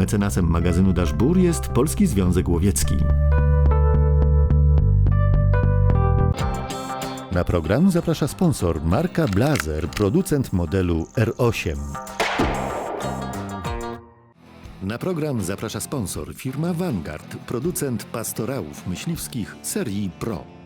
Mecenasem magazynu Daszbur jest Polski Związek Łowiecki. Na program zaprasza sponsor marka Blazer, producent modelu R8. Na program zaprasza sponsor firma Vanguard, producent pastorałów myśliwskich serii Pro.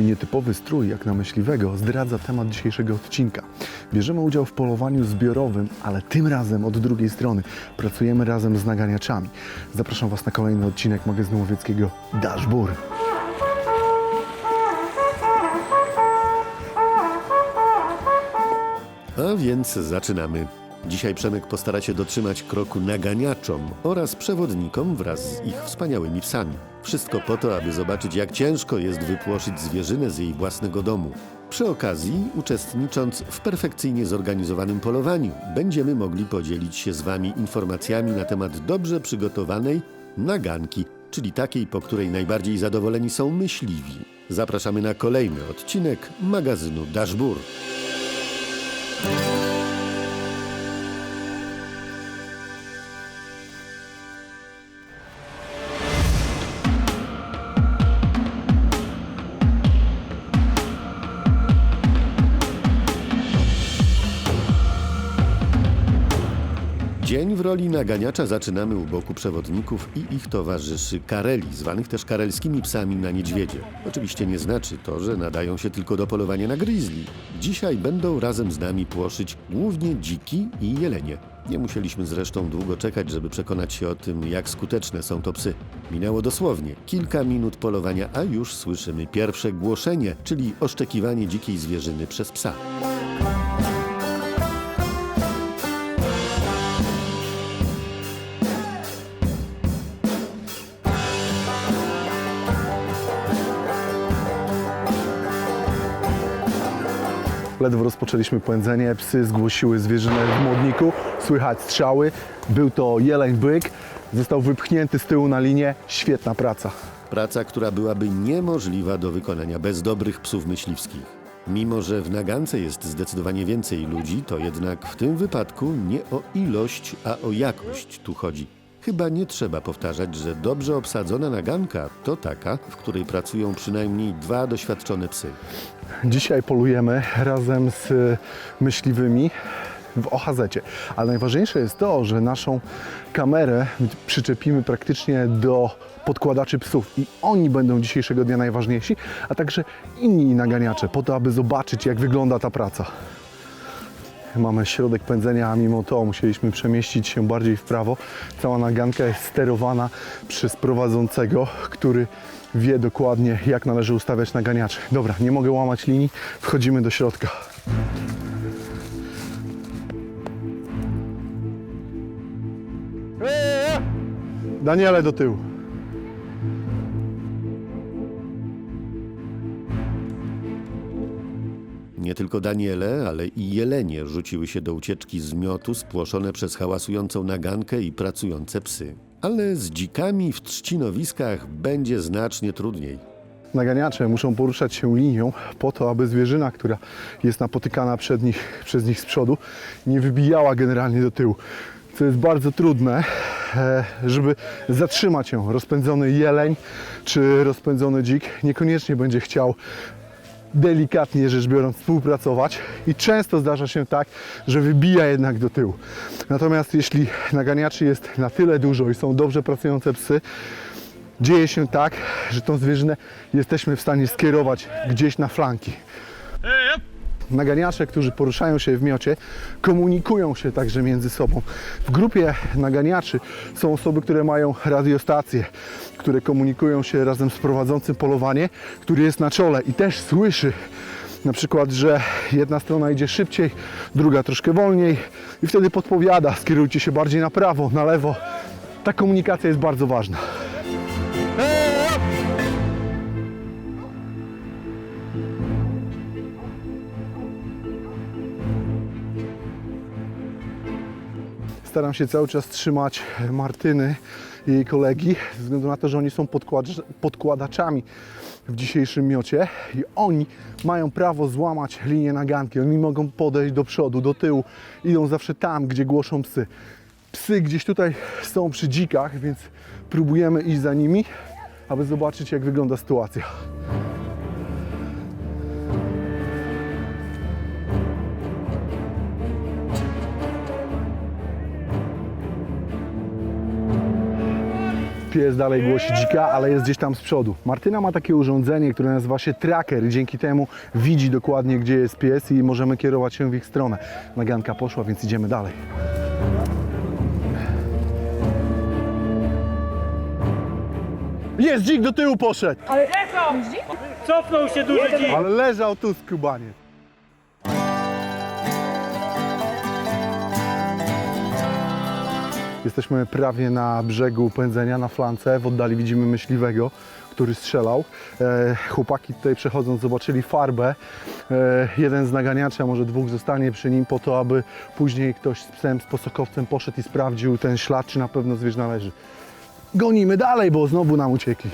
Mój nietypowy strój, jak na myśliwego, zdradza temat dzisiejszego odcinka. Bierzemy udział w polowaniu zbiorowym, ale tym razem od drugiej strony. Pracujemy razem z naganiaczami. Zapraszam Was na kolejny odcinek magazynu łowieckiego Dashbur. A więc zaczynamy. Dzisiaj Przemek postara się dotrzymać kroku naganiaczom oraz przewodnikom wraz z ich wspaniałymi psami. Wszystko po to, aby zobaczyć, jak ciężko jest wypłoszyć zwierzynę z jej własnego domu. Przy okazji, uczestnicząc w perfekcyjnie zorganizowanym polowaniu, będziemy mogli podzielić się z Wami informacjami na temat dobrze przygotowanej naganki, czyli takiej, po której najbardziej zadowoleni są myśliwi. Zapraszamy na kolejny odcinek magazynu Dashbur. Dzień w roli naganiacza zaczynamy u boku przewodników i ich towarzyszy kareli, zwanych też karelskimi psami na niedźwiedzie. Oczywiście nie znaczy to, że nadają się tylko do polowania na grizzly. Dzisiaj będą razem z nami płoszyć głównie dziki i jelenie. Nie musieliśmy zresztą długo czekać, żeby przekonać się o tym, jak skuteczne są to psy. Minęło dosłownie kilka minut polowania, a już słyszymy pierwsze głoszenie, czyli oszczekiwanie dzikiej zwierzyny przez psa. Ledwo rozpoczęliśmy pędzenie, psy zgłosiły zwierzynę w młodniku, słychać strzały. Był to jeleń byk, został wypchnięty z tyłu na linię. Świetna praca. Praca, która byłaby niemożliwa do wykonania bez dobrych psów myśliwskich. Mimo, że w nagance jest zdecydowanie więcej ludzi, to jednak w tym wypadku nie o ilość, a o jakość tu chodzi. Chyba nie trzeba powtarzać, że dobrze obsadzona naganka to taka, w której pracują przynajmniej dwa doświadczone psy. Dzisiaj polujemy razem z myśliwymi w OHZ-cie. Ale najważniejsze jest to, że naszą kamerę przyczepimy praktycznie do podkładaczy psów i oni będą dzisiejszego dnia najważniejsi, a także inni naganiacze, po to, aby zobaczyć, jak wygląda ta praca. Mamy środek pędzenia, a mimo to musieliśmy przemieścić się bardziej w prawo. Cała naganka jest sterowana przez prowadzącego, który wie dokładnie, jak należy ustawiać naganiaczy. Dobra, nie mogę łamać linii, wchodzimy do środka. Daniele do tyłu. Nie tylko Daniele, ale i jelenie rzuciły się do ucieczki z miotu spłoszone przez hałasującą nagankę i pracujące psy. Ale z dzikami w trzcinowiskach będzie znacznie trudniej. Naganiacze muszą poruszać się linią po to, aby zwierzyna, która jest napotykana przed nich, przez nich z przodu, nie wybijała generalnie do tyłu. Co jest bardzo trudne, e, żeby zatrzymać ją. Rozpędzony jeleń czy rozpędzony dzik niekoniecznie będzie chciał delikatnie rzecz biorąc współpracować i często zdarza się tak, że wybija jednak do tyłu. Natomiast jeśli naganiaczy jest na tyle dużo i są dobrze pracujące psy, dzieje się tak, że tą zwierzynę jesteśmy w stanie skierować gdzieś na flanki. Naganiacze, którzy poruszają się w miocie, komunikują się także między sobą. W grupie naganiaczy są osoby, które mają radiostacje, które komunikują się razem z prowadzącym polowanie, który jest na czole i też słyszy Na przykład, że jedna strona idzie szybciej, druga troszkę wolniej i wtedy podpowiada, skierujcie się bardziej na prawo, na lewo. Ta komunikacja jest bardzo ważna. Staram się cały czas trzymać Martyny i jej kolegi, ze względu na to, że oni są podkład- podkładaczami w dzisiejszym miocie i oni mają prawo złamać linię naganki. Oni mogą podejść do przodu, do tyłu, idą zawsze tam, gdzie głoszą psy. Psy gdzieś tutaj są przy dzikach, więc próbujemy iść za nimi, aby zobaczyć, jak wygląda sytuacja. Pies dalej głosi dzika, ale jest gdzieś tam z przodu. Martyna ma takie urządzenie, które nazywa się tracker i dzięki temu widzi dokładnie, gdzie jest pies i możemy kierować się w ich stronę. Naganka poszła, więc idziemy dalej. Jest dzik do tyłu poszedł, Cofnął się duży dzik. ale leżał tu skubaniec. Jesteśmy prawie na brzegu pędzenia, na flance. W oddali widzimy myśliwego, który strzelał. E, chłopaki tutaj przechodząc zobaczyli farbę. E, jeden z naganiaczy, a może dwóch zostanie przy nim po to, aby później ktoś z psem, z posokowcem poszedł i sprawdził ten ślad, czy na pewno zwierz należy. Gonimy dalej, bo znowu nam uciekli.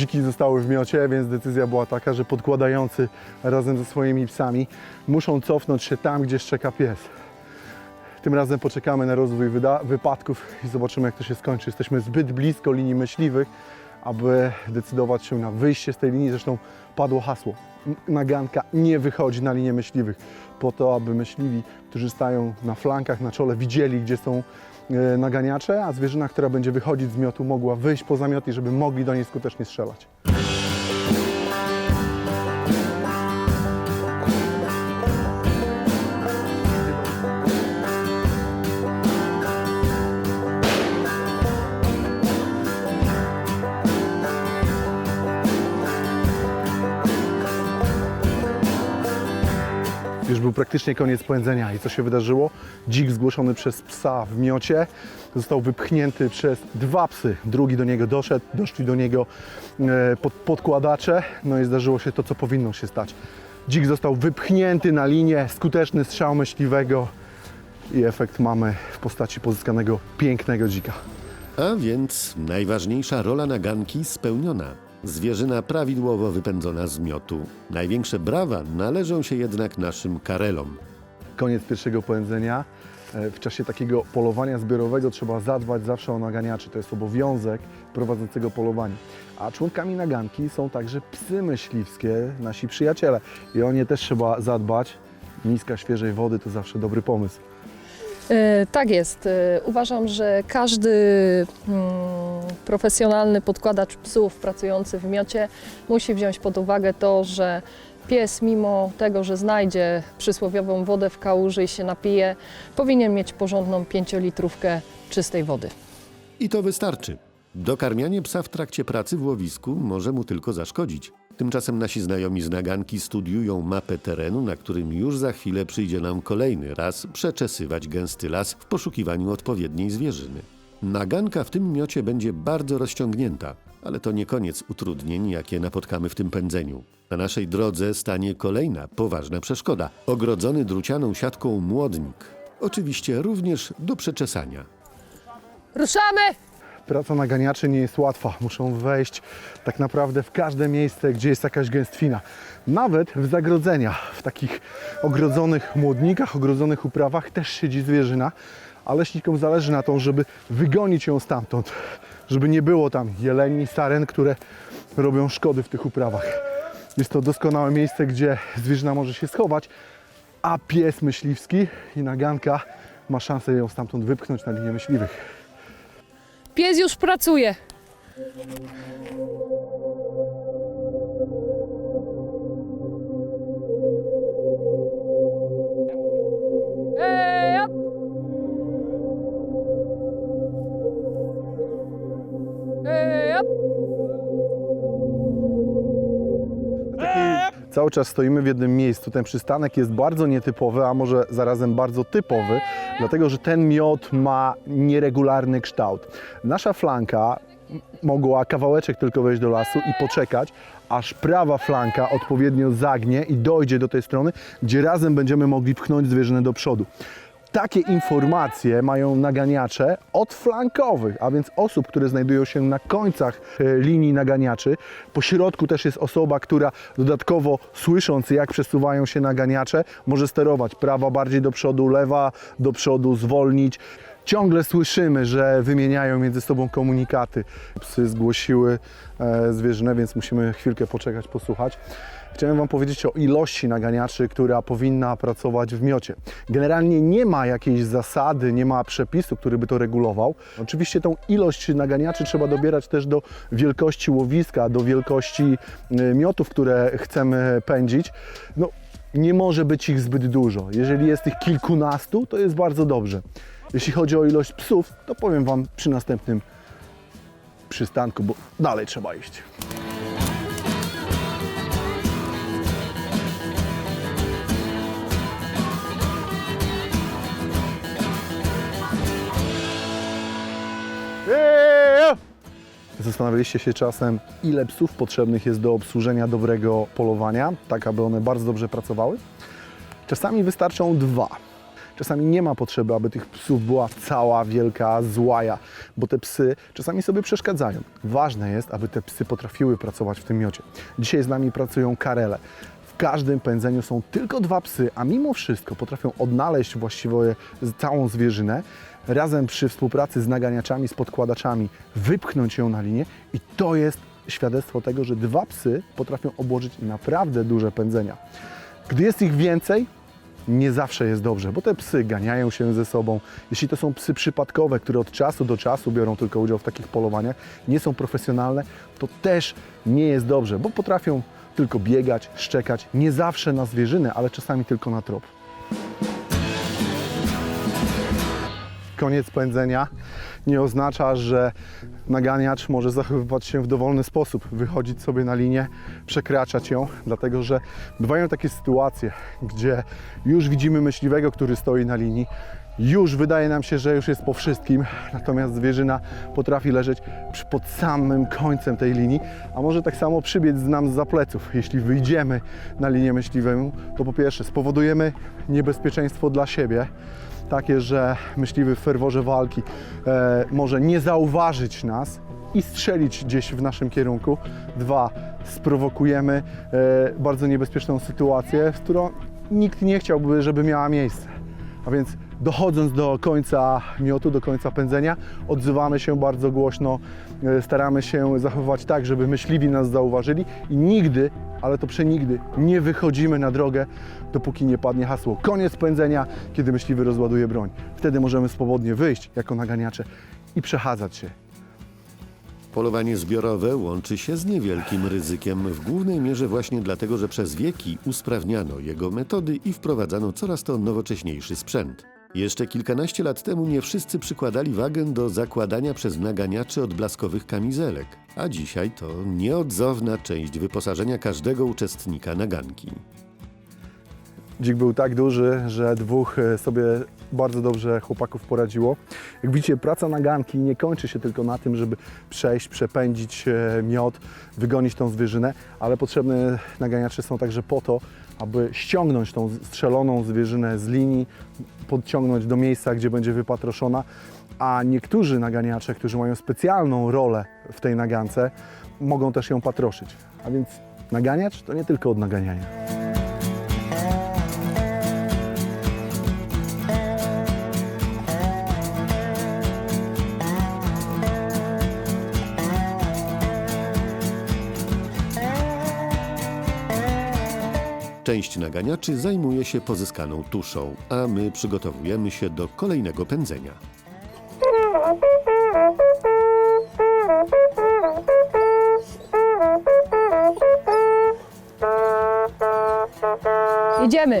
Dziki zostały w miocie, więc decyzja była taka, że podkładający razem ze swoimi psami muszą cofnąć się tam, gdzie szczeka pies. Tym razem poczekamy na rozwój wypadków i zobaczymy, jak to się skończy. Jesteśmy zbyt blisko linii myśliwych, aby decydować się na wyjście z tej linii. Zresztą padło hasło. Naganka nie wychodzi na linię myśliwych, po to, aby myśliwi, którzy stają na flankach, na czole, widzieli, gdzie są naganiacze, a zwierzyna, która będzie wychodzić z miotu, mogła wyjść poza miot i żeby mogli do niej skutecznie strzelać. Był praktycznie koniec pędzenia i co się wydarzyło? Dzik zgłoszony przez psa w miocie został wypchnięty przez dwa psy. Drugi do niego doszedł, doszli do niego e, pod, podkładacze, no i zdarzyło się to, co powinno się stać. Dzik został wypchnięty na linię, skuteczny strzał myśliwego i efekt mamy w postaci pozyskanego pięknego dzika. A więc najważniejsza rola naganki spełniona. Zwierzyna prawidłowo wypędzona z miotu. Największe brawa należą się jednak naszym karelom. koniec pierwszego pędzenia. E, W czasie takiego polowania zbiorowego trzeba zadbać zawsze o naganiaczy. To jest obowiązek prowadzącego polowanie. A członkami naganki są także psy myśliwskie, nasi przyjaciele. I o nie też trzeba zadbać. Miska świeżej wody to zawsze dobry pomysł. E, Tak jest. E, Uważam, że każdy mm, profesjonalny podkładacz psów pracujący w miocie musi wziąć pod uwagę to, że pies, mimo tego, że znajdzie przysłowiową wodę w kałuży i się napije, powinien mieć porządną pięciolitrówkę czystej wody. I to wystarczy. Dokarmianie psa w trakcie pracy w łowisku może mu tylko zaszkodzić. Tymczasem nasi znajomi z naganki studiują mapę terenu, na którym już za chwilę przyjdzie nam kolejny raz przeczesywać gęsty las w poszukiwaniu odpowiedniej zwierzyny. Naganka w tym miocie będzie bardzo rozciągnięta, ale to nie koniec utrudnień, jakie napotkamy w tym pędzeniu. Na naszej drodze stanie kolejna poważna przeszkoda ogrodzony drucianą siatką młodnik. Oczywiście również do przeczesania. Ruszamy! Praca naganiaczy nie jest łatwa. Muszą wejść tak naprawdę w każde miejsce, gdzie jest jakaś gęstwina. Nawet w zagrodzeniach, w takich ogrodzonych młodnikach, ogrodzonych uprawach też siedzi zwierzyna, a leśnikom zależy na tym, żeby wygonić ją stamtąd, żeby nie było tam jeleni, saren, które robią szkody w tych uprawach. Jest to doskonałe miejsce, gdzie zwierzyna może się schować, a pies myśliwski i naganka ma szansę ją stamtąd wypchnąć na linię myśliwych. Pies już pracuje. Ej, op! Cały czas stoimy w jednym miejscu. Ten przystanek jest bardzo nietypowy, a może zarazem bardzo typowy, dlatego że ten miod ma nieregularny kształt. Nasza flanka mogła kawałeczek tylko wejść do lasu i poczekać, aż prawa flanka odpowiednio zagnie i dojdzie do tej strony, gdzie razem będziemy mogli pchnąć zwierzynę do przodu. Takie informacje mają naganiacze od flankowych, a więc osób, które znajdują się na końcach e, linii naganiaczy. Po środku też jest osoba, która dodatkowo słysząc jak przesuwają się naganiacze, może sterować prawa bardziej do przodu, lewa do przodu, zwolnić. Ciągle słyszymy, że wymieniają między sobą komunikaty. Psy zgłosiły e, zwierzynę, więc musimy chwilkę poczekać, posłuchać. Chciałem Wam powiedzieć o ilości naganiaczy, która powinna pracować w miocie. Generalnie nie ma jakiejś zasady, nie ma przepisu, który by to regulował. Oczywiście tą ilość naganiaczy trzeba dobierać też do wielkości łowiska, do wielkości e, miotów, które chcemy pędzić. No, nie może być ich zbyt dużo. Jeżeli jest ich kilkunastu, to jest bardzo dobrze. Jeśli chodzi o ilość psów, to powiem Wam przy następnym przystanku, bo dalej trzeba iść. Zastanawialiście się czasem, ile psów potrzebnych jest do obsłużenia dobrego polowania, tak aby one bardzo dobrze pracowały? Czasami wystarczą dwa. Czasami nie ma potrzeby, aby tych psów była cała wielka złaja, bo te psy czasami sobie przeszkadzają. Ważne jest, aby te psy potrafiły pracować w tym miocie. Dzisiaj z nami pracują karele. W każdym pędzeniu są tylko dwa psy, a mimo wszystko potrafią odnaleźć właściwie całą zwierzynę, razem przy współpracy z naganiaczami, z podkładaczami wypchnąć ją na linię i to jest świadectwo tego, że dwa psy potrafią obłożyć naprawdę duże pędzenia. Gdy jest ich więcej, nie zawsze jest dobrze, bo te psy ganiają się ze sobą. Jeśli to są psy przypadkowe, które od czasu do czasu biorą tylko udział w takich polowaniach, nie są profesjonalne, to też nie jest dobrze, bo potrafią tylko biegać, szczekać, nie zawsze na zwierzynę, ale czasami tylko na trop. Koniec pędzenia nie oznacza, że naganiacz może zachowywać się w dowolny sposób, wychodzić sobie na linię, przekraczać ją, dlatego że bywają takie sytuacje, gdzie już widzimy myśliwego, który stoi na linii, już wydaje nam się, że już jest po wszystkim, natomiast zwierzyna potrafi leżeć pod samym końcem tej linii, a może tak samo przybiec z nam za pleców. Jeśli wyjdziemy na linię myśliwą, to po pierwsze spowodujemy niebezpieczeństwo dla siebie, takie, że myśliwy w ferworze walki e, może nie zauważyć nas i strzelić gdzieś w naszym kierunku. Dwa, sprowokujemy e, bardzo niebezpieczną sytuację, w którą nikt nie chciałby, żeby miała miejsce. A więc dochodząc do końca miotu, do końca pędzenia, odzywamy się bardzo głośno, e, staramy się zachowywać tak, żeby myśliwi nas zauważyli i nigdy, ale to przenigdy, nie wychodzimy na drogę, dopóki nie padnie hasło koniec pędzenia, kiedy myśliwy rozładuje broń. Wtedy możemy swobodnie wyjść jako naganiacze i przechadzać się. Polowanie zbiorowe łączy się z niewielkim ryzykiem, w głównej mierze właśnie dlatego, że przez wieki usprawniano jego metody i wprowadzano coraz to nowocześniejszy sprzęt. Jeszcze kilkanaście lat temu nie wszyscy przykładali wagę do zakładania przez naganiaczy odblaskowych kamizelek, a dzisiaj to nieodzowna część wyposażenia każdego uczestnika naganki. Dzik był tak duży, że dwóch e, sobie bardzo dobrze chłopaków poradziło. Jak widzicie, praca naganki nie kończy się tylko na tym, żeby przejść, przepędzić e, miod, wygonić tą zwierzynę, ale potrzebne naganiacze są także po to, aby ściągnąć tą strzeloną zwierzynę z linii, podciągnąć do miejsca, gdzie będzie wypatroszona, a niektórzy naganiacze, którzy mają specjalną rolę w tej nagance, mogą też ją patroszyć. A więc naganiacz to nie tylko od naganiania. Część naganiaczy zajmuje się pozyskaną tuszą, a my przygotowujemy się do kolejnego pędzenia. Idziemy!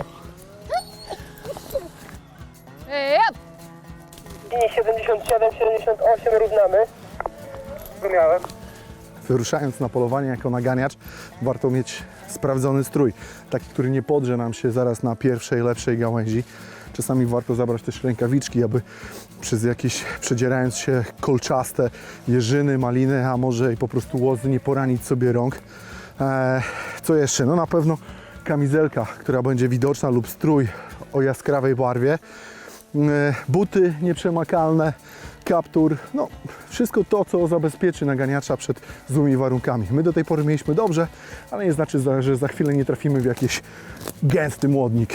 Yep. I 77, 78 równamy. Rozumiałem. Wyruszając na polowanie jako naganiacz, warto mieć sprawdzony strój, taki, który nie podrze nam się zaraz na pierwszej, lepszej gałęzi. Czasami warto zabrać też rękawiczki, aby przez jakieś przedzierając się kolczaste jeżyny, maliny, a może i po prostu łozy nie poranić sobie rąk. Eee, co jeszcze? No na pewno kamizelka, która będzie widoczna lub strój o jaskrawej barwie. E, buty nieprzemakalne, kaptur, no wszystko to, co zabezpieczy naganiacza przed złymi warunkami. My do tej pory mieliśmy dobrze, ale nie znaczy, że za chwilę nie trafimy w jakiś gęsty młodnik.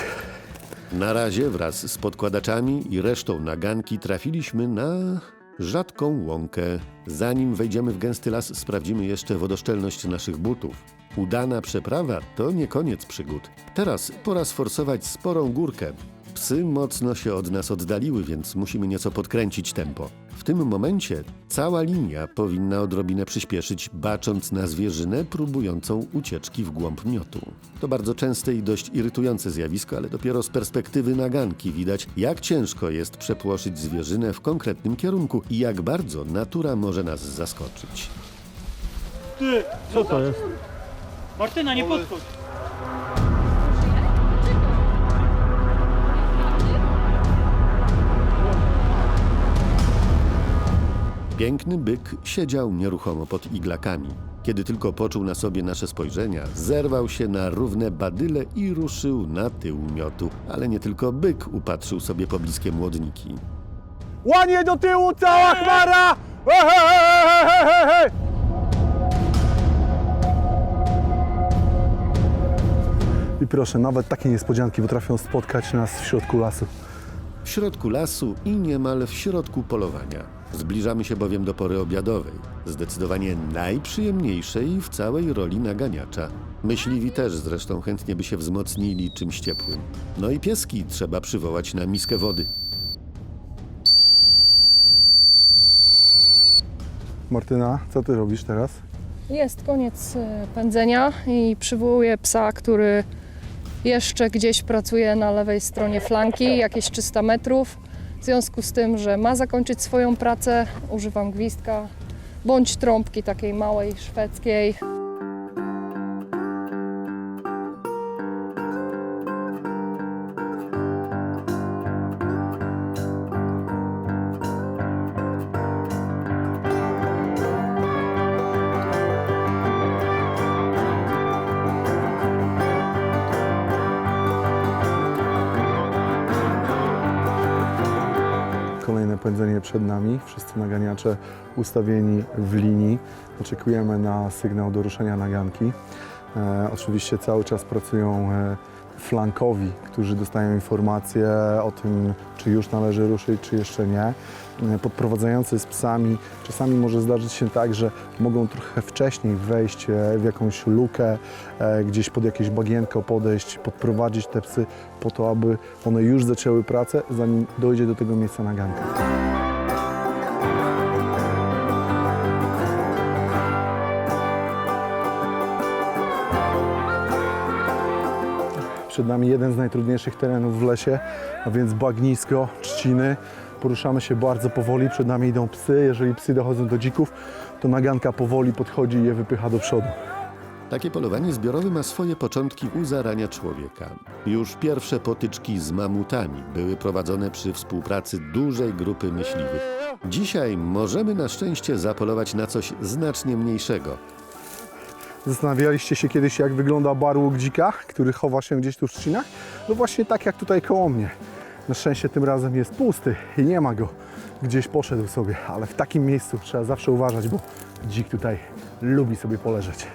Na razie wraz z podkładaczami i resztą naganki trafiliśmy na rzadką łąkę. Zanim wejdziemy w gęsty las, sprawdzimy jeszcze wodoszczelność naszych butów. Udana przeprawa to nie koniec przygód. Teraz pora sforsować sporą górkę. Psy mocno się od nas oddaliły, więc musimy nieco podkręcić tempo. W tym momencie cała linia powinna odrobinę przyspieszyć, bacząc na zwierzynę próbującą ucieczki w głąb miotu. To bardzo częste i dość irytujące zjawisko, ale dopiero z perspektywy naganki widać, jak ciężko jest przepłoszyć zwierzynę w konkretnym kierunku i jak bardzo natura może nas zaskoczyć. Ty! Co to jest? Martyna, nie podchodź! Piękny byk siedział nieruchomo pod iglakami. Kiedy tylko poczuł na sobie nasze spojrzenia, zerwał się na równe badyle i ruszył na tył miotu. Ale nie tylko byk upatrzył sobie pobliskie młodniki. Łanie do tyłu, cała chmara! I proszę, nawet takie niespodzianki potrafią spotkać nas w środku lasu. W środku lasu i niemal w środku polowania. Zbliżamy się bowiem do pory obiadowej, zdecydowanie najprzyjemniejszej w całej roli naganiacza. Myśliwi też zresztą chętnie by się wzmocnili czymś ciepłym. No i pieski trzeba przywołać na miskę wody. Martyna, co ty robisz teraz? Jest koniec e, pędzenia i przywołuję psa, który jeszcze gdzieś pracuje na lewej stronie flanki, jakieś 300 metrów. W związku z tym, że ma zakończyć swoją pracę, używam gwizdka bądź trąbki takiej małej szwedzkiej. Pędzenie przed nami. Wszyscy naganiacze ustawieni w linii. Oczekujemy na sygnał do ruszenia naganki. E, oczywiście cały czas pracują e, flankowi, którzy dostają informacje o tym, czy już należy ruszyć, czy jeszcze nie. E, Podprowadzający z psami czasami może zdarzyć się tak, że mogą trochę wcześniej wejść e, w jakąś lukę, e, gdzieś pod jakieś bagienko podejść, podprowadzić te psy po to, aby one już zaczęły pracę, zanim dojdzie do tego miejsca naganka. Przed nami jeden z najtrudniejszych terenów w lesie, a więc bagnisko, trzciny. Poruszamy się bardzo powoli, przed nami idą psy. Jeżeli psy dochodzą do dzików, to naganka powoli podchodzi i je wypycha do przodu. Takie polowanie zbiorowe ma swoje początki u zarania człowieka. Już pierwsze potyczki z mamutami były prowadzone przy współpracy dużej grupy myśliwych. Dzisiaj możemy na szczęście zapolować na coś znacznie mniejszego. Zastanawialiście się kiedyś, jak wygląda barłuk dzika, który chowa się gdzieś tu w trzcinach? No właśnie tak jak tutaj koło mnie. Na szczęście tym razem jest pusty i nie ma go. Gdzieś poszedł sobie, ale w takim miejscu trzeba zawsze uważać, bo dzik tutaj lubi sobie poleżeć.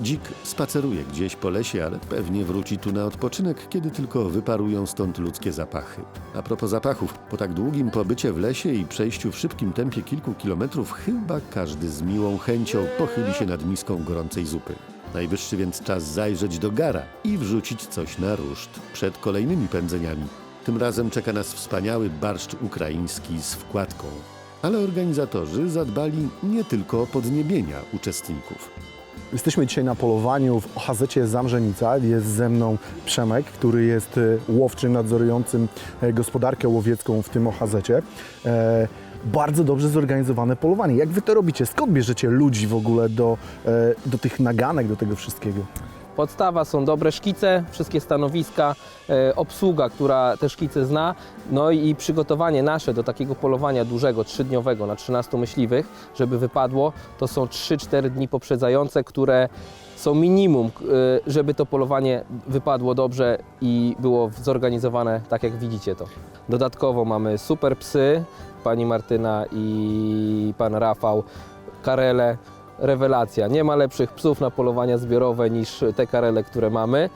Dzik spaceruje gdzieś po lesie, ale pewnie wróci tu na odpoczynek, kiedy tylko wyparują stąd ludzkie zapachy. A propos zapachów, po tak długim pobycie w lesie i przejściu w szybkim tempie kilku kilometrów, chyba każdy z miłą chęcią pochyli się nad miską gorącej zupy. Najwyższy więc czas zajrzeć do gara i wrzucić coś na ruszt przed kolejnymi pędzeniami. Tym razem czeka nas wspaniały barszcz ukraiński z wkładką. Ale organizatorzy zadbali nie tylko o podniebienia uczestników. Jesteśmy dzisiaj na polowaniu w OHZ Zamrzenica. Jest ze mną Przemek, który jest e, łowczym nadzorującym e, gospodarkę łowiecką w tym OHZ. bardzo dobrze zorganizowane polowanie. Jak wy to robicie? Skąd bierzecie ludzi w ogóle do, e, do tych naganek, do tego wszystkiego? Podstawa są dobre szkice, wszystkie stanowiska, e, obsługa, która te szkice zna, no i przygotowanie nasze do takiego polowania dużego, trzydniowego na 13 myśliwych, żeby wypadło, to są 3-4 dni poprzedzające, które są minimum, e, żeby to polowanie wypadło dobrze i było zorganizowane tak, jak widzicie to. Dodatkowo mamy super psy, pani Martyna i pan Rafał, karele, rewelacja. Nie ma lepszych psów na polowania zbiorowe niż te karele, które mamy.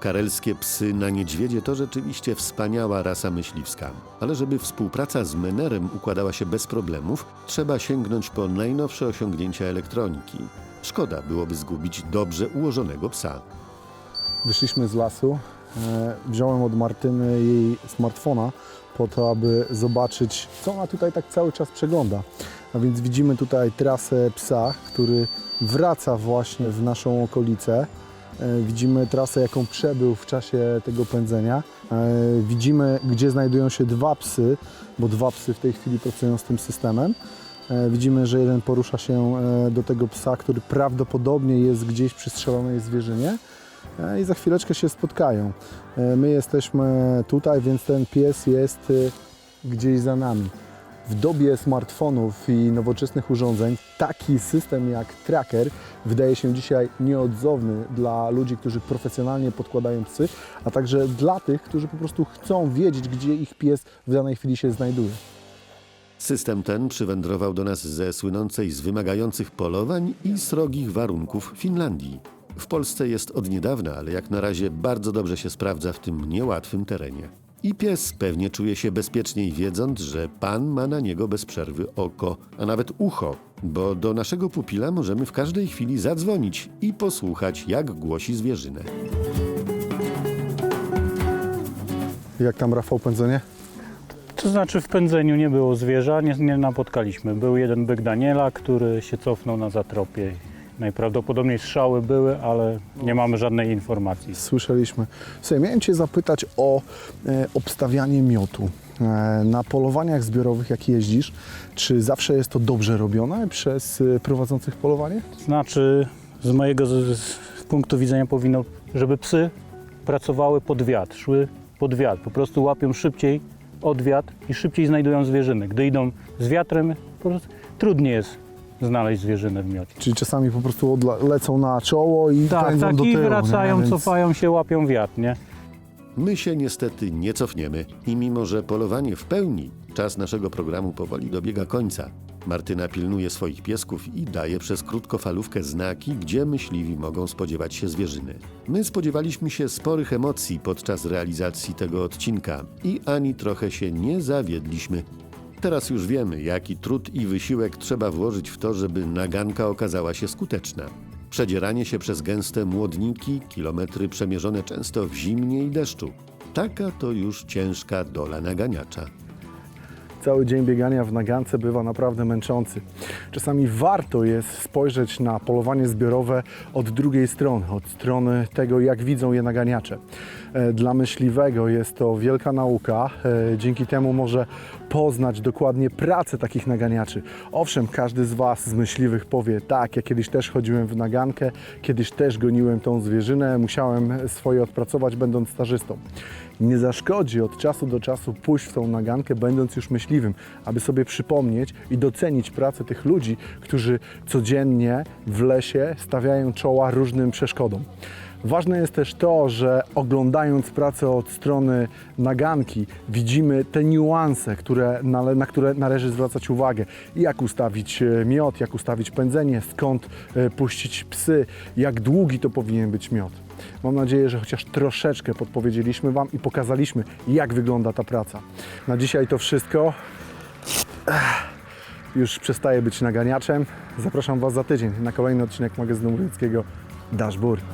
Karelskie psy na niedźwiedzie to rzeczywiście wspaniała rasa myśliwska. Ale żeby współpraca z Menerem układała się bez problemów, trzeba sięgnąć po najnowsze osiągnięcia elektroniki. Szkoda byłoby zgubić dobrze ułożonego psa. Wyszliśmy z lasu, e, wziąłem od Martyny jej smartfona po to, aby zobaczyć, co ona tutaj tak cały czas przegląda. A więc widzimy tutaj trasę psa, który wraca właśnie w naszą okolicę. E, Widzimy trasę, jaką przebył w czasie tego pędzenia. E, Widzimy, gdzie znajdują się dwa psy, bo dwa psy w tej chwili pracują z tym systemem. E, Widzimy, że jeden porusza się do tego psa, który prawdopodobnie jest gdzieś przy strzelonej zwierzynie i za chwileczkę się spotkają. My jesteśmy tutaj, więc ten pies jest gdzieś za nami. W dobie smartfonów i nowoczesnych urządzeń taki system jak tracker wydaje się dzisiaj nieodzowny dla ludzi, którzy profesjonalnie podkładają psy, a także dla tych, którzy po prostu chcą wiedzieć, gdzie ich pies w danej chwili się znajduje. System ten przywędrował do nas ze słynącej z wymagających polowań i srogich warunków Finlandii. W Polsce jest od niedawna, ale jak na razie bardzo dobrze się sprawdza w tym niełatwym terenie. I pies pewnie czuje się bezpieczniej, wiedząc, że pan ma na niego bez przerwy oko, a nawet ucho, bo do naszego pupila możemy w każdej chwili zadzwonić i posłuchać, jak głosi zwierzynę. Jak tam Rafał pędzenie? To znaczy w pędzeniu nie było zwierza, nie, nie napotkaliśmy. Był jeden byk Daniela, który się cofnął na zatropie. Najprawdopodobniej strzały były, ale nie mamy żadnej informacji. Słyszeliśmy. Słuchaj, miałem Cię zapytać o e, obstawianie miotu. E, na polowaniach zbiorowych, jak jeździsz, czy zawsze jest to dobrze robione przez e, prowadzących polowanie? Znaczy, z mojego z, z punktu widzenia powinno, żeby psy pracowały pod wiatr, szły pod wiatr. Po prostu łapią szybciej od wiatr i szybciej znajdują zwierzynę. Gdy idą z wiatrem, po prostu trudniej jest znaleźć zwierzynę w miocie. Czyli czasami po prostu odla- lecą na czoło i Tak, pędzą tak do i tyłu. wracają? Więc cofają się, łapią wiatr, nie? My się niestety nie cofniemy i mimo, że polowanie w pełni, czas naszego programu powoli dobiega końca. Martyna pilnuje swoich piesków i daje przez krótkofalówkę znaki, gdzie myśliwi mogą spodziewać się zwierzyny. My spodziewaliśmy się sporych emocji podczas realizacji tego odcinka i ani trochę się nie zawiedliśmy. Teraz już wiemy, jaki trud i wysiłek trzeba włożyć w to, żeby naganka okazała się skuteczna. Przedzieranie się przez gęste młodniki, kilometry przemierzone często w zimnie i deszczu. Taka to już ciężka dola naganiacza. Cały dzień biegania w nagance bywa naprawdę męczący. Czasami warto jest spojrzeć na polowanie zbiorowe od drugiej strony, od strony tego, jak widzą je naganiacze. E, Dla myśliwego jest to wielka nauka, e, dzięki temu może poznać dokładnie pracę takich naganiaczy. Owszem, każdy z Was z myśliwych powie, tak, ja kiedyś też chodziłem w nagankę, kiedyś też goniłem tą zwierzynę, musiałem swoje odpracować będąc stażystą. Nie zaszkodzi od czasu do czasu pójść w tą nagankę, będąc już myśliwym, aby sobie przypomnieć i docenić pracę tych ludzi, którzy codziennie w lesie stawiają czoła różnym przeszkodom. Ważne jest też to, że oglądając pracę od strony naganki, widzimy te niuanse, które, nale- na które należy zwracać uwagę. Jak ustawić e, miot, jak ustawić pędzenie, skąd e, puścić psy, jak długi to powinien być miot. Mam nadzieję, że chociaż troszeczkę podpowiedzieliśmy Wam i pokazaliśmy, jak wygląda ta praca. Na dzisiaj to wszystko. Już przestaję być naganiaczem. Zapraszam Was za tydzień na kolejny odcinek magazynu łowieckiego Dashboard.